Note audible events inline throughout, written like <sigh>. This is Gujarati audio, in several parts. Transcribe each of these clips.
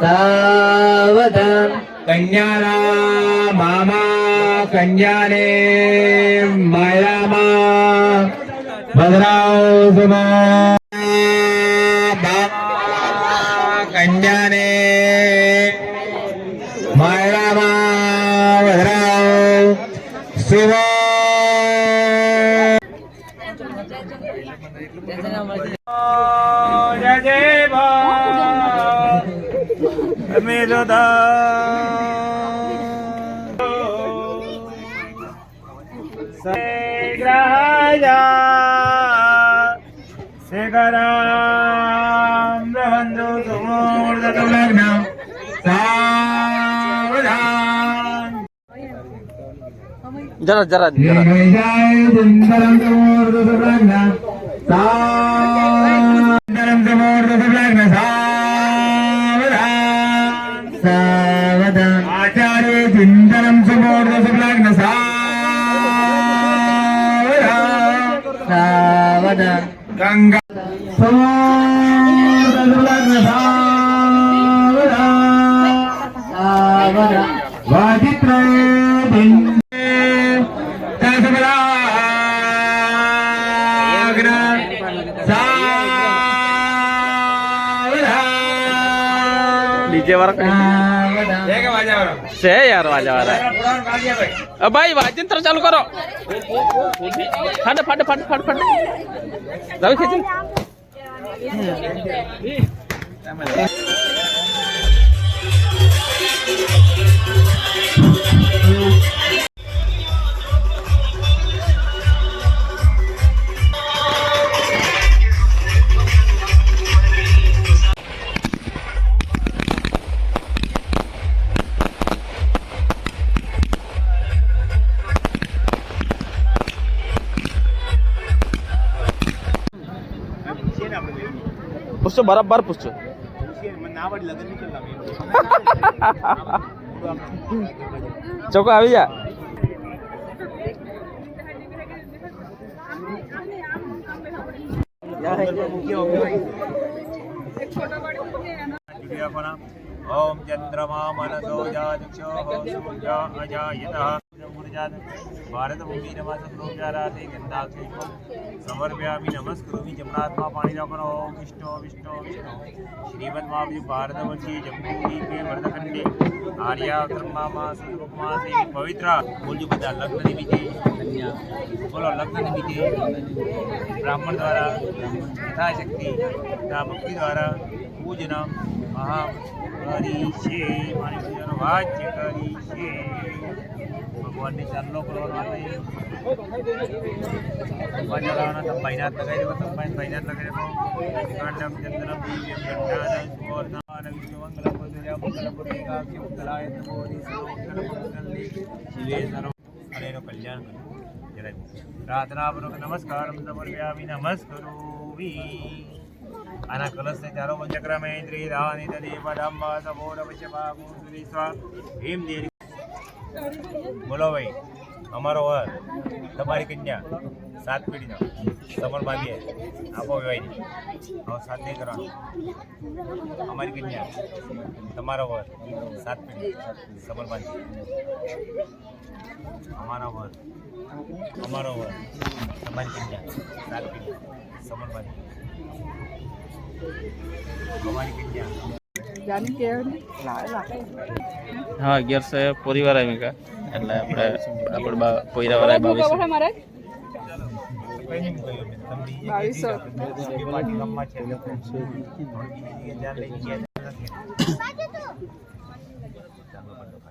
સાવધાન કન્યાના મામા કન્યાને માયામાં ભદ્રાવ અમે શેખરામ બંધુ સુમૂર્ત લગ્ન સાવધાન જરા જરા જય જરા જય સુંદરમ સમૂર્ત લગ્ન સુંદરમ સમૂર્ત લગ્ન સાવધાન સાવધાન ભાઈ. વાજિંત્ર ચાલુ કરો. ફાડ ફાડ ફાડ ફાડ ફાડ રવિ ખેંચી. પૂછશો બરાબર પૂછશો. ચોકો આવી જા ઓમ ચંદ્રમા મનસો જાજક્ષો સૂર્ય અજાયતઃ मूर्जात भारत भूमि नमः संलोकाराते गंधाक्षे समर्पयामि नमस्कुरुमि जमनात्मा पाणी रावण ओम विष्णु विष्णु विष्णु श्रीमद्माभि भारतवर्षी जम्बूद्वीपे वर्धखंडे आर्या ब्रह्मा सुकुमासे पवित्र બોલજો બધા લગ્ન નિમિત્તે બોલો લગ્ન નિમિત્તે બ્રાહ્મણ દ્વારા યથાશક્તિ તથા ભક્તિ દ્વારા પૂજન મહા કરી છે મારી પૂજાનો વાચ્ય કરી છે ભગવાનને ચાંદલો કરવાનો આપણે વાજલાના સંભાઈનાથ લગાવી દેવો સંભાઈનાથ લગાવી દેવો કાંડમ ચંદ્રમ દિવ્યમ ઘંટાનમ સુવર્ણાન વિષ્ણુમંગલમ મધુર્યા મંગલમ પુત્રિકાક્ષી ઉત્તરાય નમો દિશોત્તરમંગલે શિવે સર્વ અને એનું કલ્યાણ કર્યું જરા પ્રાર્થનાપૂર્વક નમસ્કાર સમર્પ્યામિ નમસ્કરોમી આના કલશને ચારો પંચક્રમે ત્રી રાની તદી પદંબા સપોર પશ્યપા મુંસુરી સ્વા એમ દેરી બોલો ભાઈ, અમારો વર, તમારી કન્યા, સાત પેઢીનો. સમર બાંધીએ આપો વેવાઈ હવે નહીં કરવાનું અમારી કન્યા, તમારો વર, સાત પેઢી, સમર બાંધીએ અમારો વર અમારો વર, તમારી કન્યા, સાત પેઢી, સમર બાંધીએ અમારી કન્યા. હા અગિયારસો પરિવાર આવી ગયા. એટલે આપણે આપણે બા પોયરા વાળા બાવીસ. બાવીસો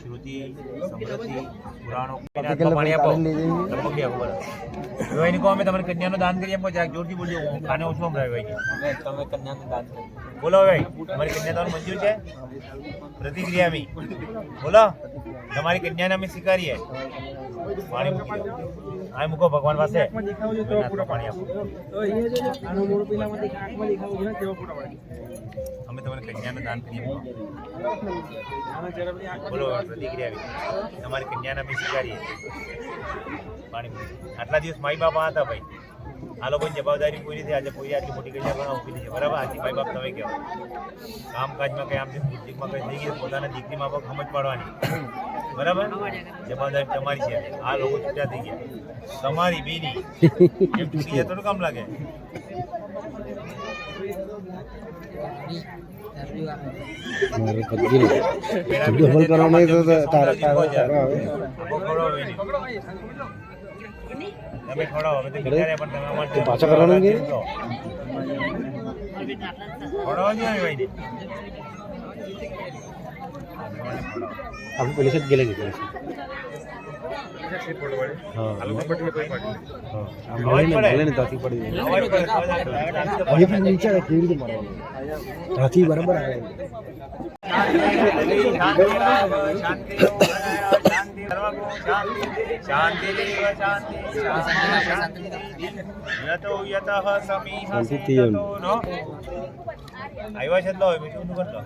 શ્રુતિ સમૃદ્ધિ પુરાણો આપો. બોલો કહો અમે તમને કન્યાનું દાન કરી આપો જરાક જોરથી બોલજો હું કાને ઓછું હમણાં ભાઈ તમે કન્યાનું દાન બોલો ભાઈ તમારી કન્યા તમારું મંજૂર છે? પ્રતિક્રિયા મી બોલો તમારી કન્યાને અમે સ્વીકારીએ. પાણી આ મૂકો ભગવાન પાસે. પાણી અમે તમને કન્યાનું દાન કરીએ. બોલો દીકરી આવી. તમારી કન્યાને અમે સ્વીકારીએ પાણી આટલા દિવસ માઈ બાપા હતા ભાઈ. આ લોકોની જવાબદારી પૂરી થઈ. આજે કોઈ આટલી મોટી કન્યા પણ ઊભી છે બરાબર? આથી ભાઈ બાપ તમે કહેવાય કામકાજમાં કંઈ આમ બુદ્ધિમાં કંઈ થઈ ગયું પોતાના દીકરીમાં બાપ સમજ પાડવાની. બરાબર? જવાબદારી તમારી છે. આ લોકો છૂટા થઈ ગયા. તમારી બેની. <laughs> એમ છૂટી જાય થોડું કામ લાગે. ડબલ કરવાનો તો તારા તારા તારા આવે. તમે ખવડાવો હવે પણ તમે અમારે તો પાછા કરવાનું કે? ખવડાવવા ને ભાઈને. आपण पोलिसात गेले की पोलिसात હા હા મળે ને મળે ને ત્યાંથી પડી જાય. અવાજ કરે, અવાજ આવે. હવે પણ વિચારે કેવી રીતે મારવાનું ત્યાંથી બરાબર આવે શાંતિથી એમ. આવ્યા છે લો બીજું શું કરતો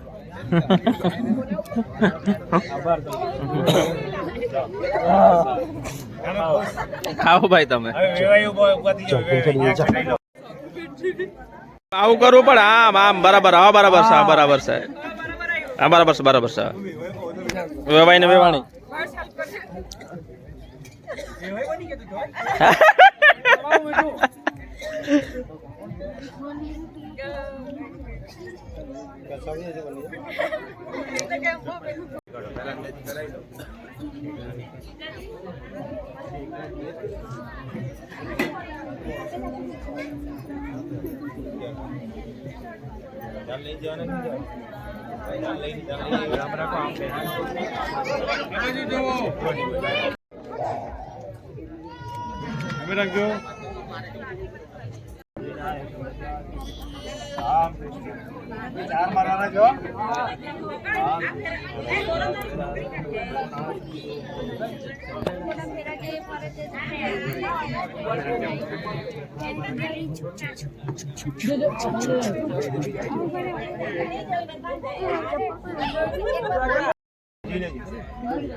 ખાઓ ભાઈ તમે. આવું કરવું પણ આમ આમ બરાબર હા બરાબર છે હા બરાબર છે. હા બરાબર છે બરાબર છે. વેવાઈ ને વેવાણી. <laughs> અમે રાખજો રામ છે. ચાર મારવાના છો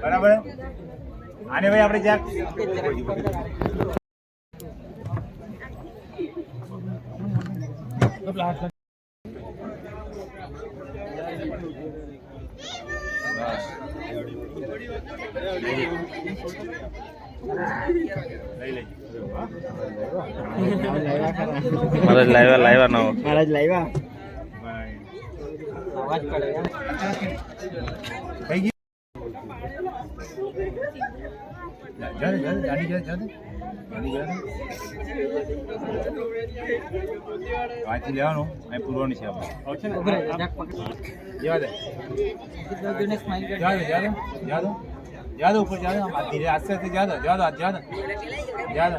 બરાબર? આને ભાઈ આપણે જ્યાં હા? લાવ્યા લાવ્યા નવો. મહારાજ લાવ્યા. થઈ ગયું જા જા જા ગાડી જા જા વાંચી લેવાનું, અહીં પૂરવાની છે આપણે. જવા દે. જા દે જા દે જા દે. જા દે ઉપર જા ધીરે આસ્તે આસ્તે યાદ દે જા દે.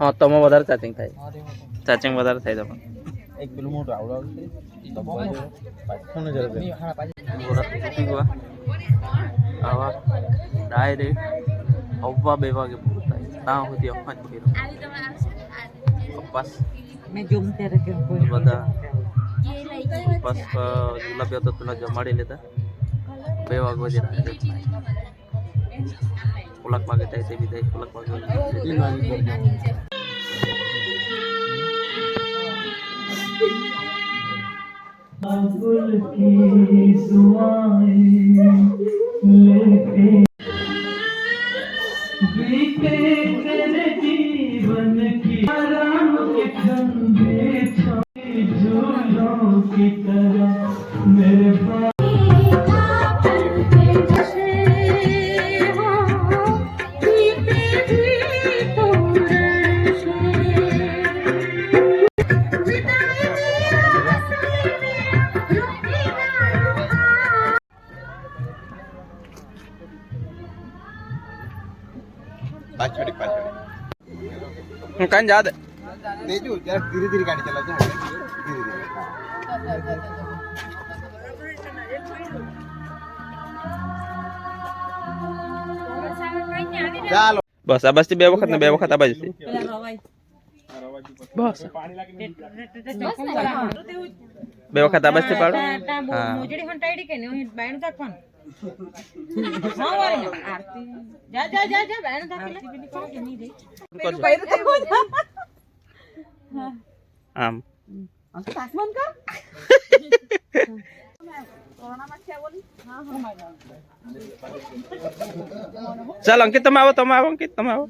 હા તમે વધારે ચાચિંગ થાય. ચાચિંગ વધારે થાય તમે એક પેલું મોટું આવડાવું ડાયરેક્ટ અવવા બે વાગે પહોંચાય સુધી અફવા કપાસ બધા કપાસ ગુલાબી હતો પેલા જમાડી લેતા. બે વાગે વધી રહ્યા કલાક વાગે થાય તે બી થાય કલાક વાગે मेरे પાછળ કઈ જા દે તેજુ જરાક ધીરે ધીરે ગાડી ચલાવજો ધીરે ધીરે હા. ચાલો બસ આ બાજુથી બે વખત ને બે વખત આ બાજુથી બસ બે વખત આ બાજુથી પાડો હા મોજડી હંટાઈડી કે ને હું બાયણું તાકવાનું હા વારી ને આરતી જા જા જા જા આમ. ચાલ, અંકિત, તમે આવો તમે આવો, અંકિત, તમે આવો.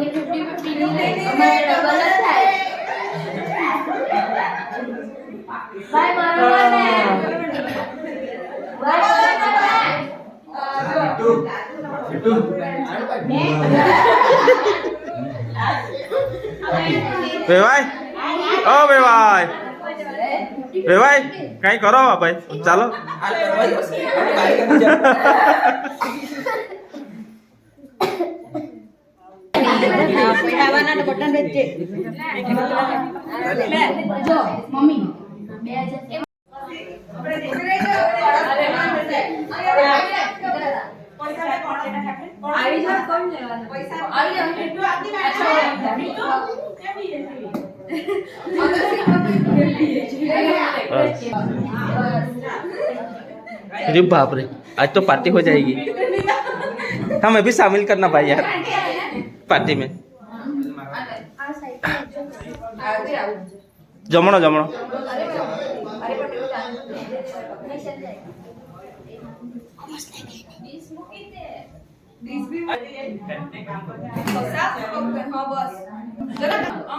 નહીં ફિફ્ટી ફિફ્ટી નહીં અમારે ડબલ જ થાય બાય મારો વેવાય ઓ વેવાય વેવાય કઈ કરો ભાઈ ચાલો પૈડાવાના ને બટન વેચે જો મમ્મી બે હજાર આવી જાવ કોણ લેવાનું अरे बाप रे आज तो पार्टी हो जाएगी हमें भी शामिल करना भाई यार पार्टी में જમણો જમણો.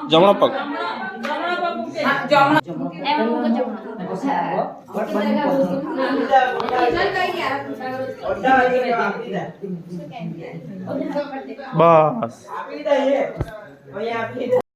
જમણો પગ. બસ.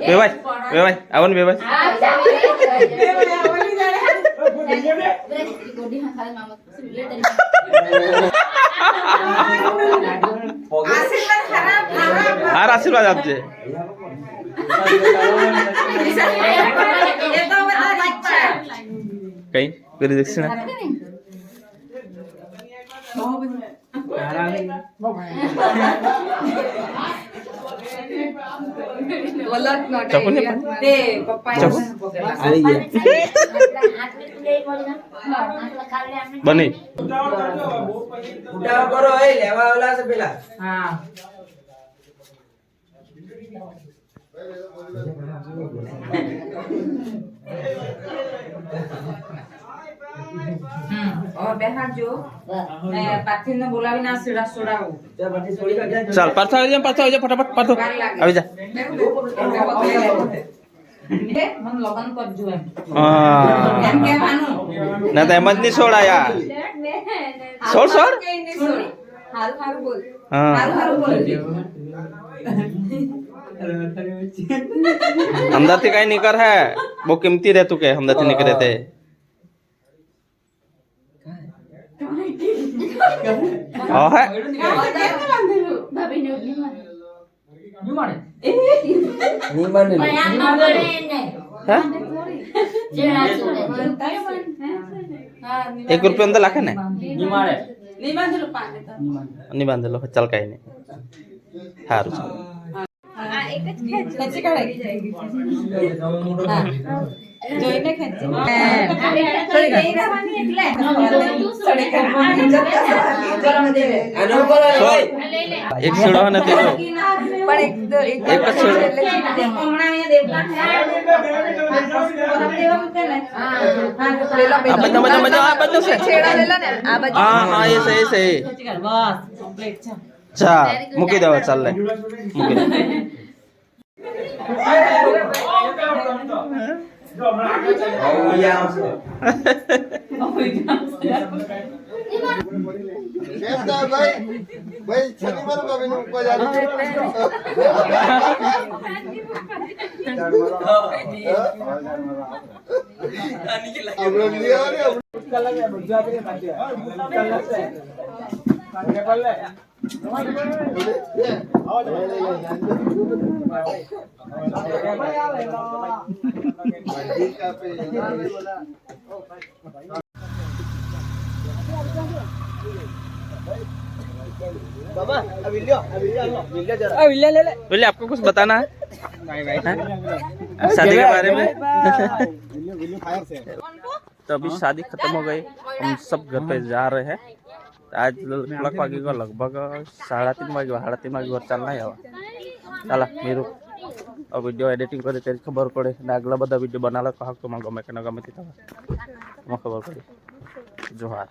વેવાય વેવાય આવો ને વેવાય ગોડી હા ખાલી મામા હાર આશીર્વાદ આપજે કઈ? કરી દક્ષિણા? ચકુ ને પણ. તે પપ્પા ચકુ બની. હા. બેહાડજો ને પાથીને બોલાવીને આ સીડા સોડાવું ચાલ પાછો આવી જા પાછો આવી જા ફટાફટ પાછો આવી જા એ, મને લગન કરજો એમ હા એમ કહેવાનું ના તો એમ જ નહીં છોડાયા છોડ છોડ હારું હારું બોલ હા સારું સારું બોલજો अंदर से कहीं निकर है वो कीमती रह तू के अंदर से निकले એક રૂપિયો અંદર લખે ને? ની બાંધેલો ચાલ કઈ નઈ સારું ચાલ. જોઈને એક છેડો ને તે જો. એક જ છેડો આ બધા બધા બધા આ બધું છે હા હા એ છે એ છે એ. બસ કમ્પ્લીટ છે ચા મૂકી દેવા ચાલ बाबा ले ले आपको कुछ बताना है? शादी के बारे में? <laughs> तो अभी शादी खत्म हो गई हम सब घर पे जा रहे हैं। આજ કેટલાક વાગી ગયો? લગભગ સાડા ત્રણ વાગ્યો સાડા ત્રણ વાગ્યો ચાલ નહીં આવે ચાલા, મીરુ વીડિયો એડિટિંગ કરે ત્યારે ખબર પડે. અને આગલા બધા વીડિયો બનાવે તો હાક તો ગમે કે ન ગમે તે તમે. ખબર પડે. જોહાર.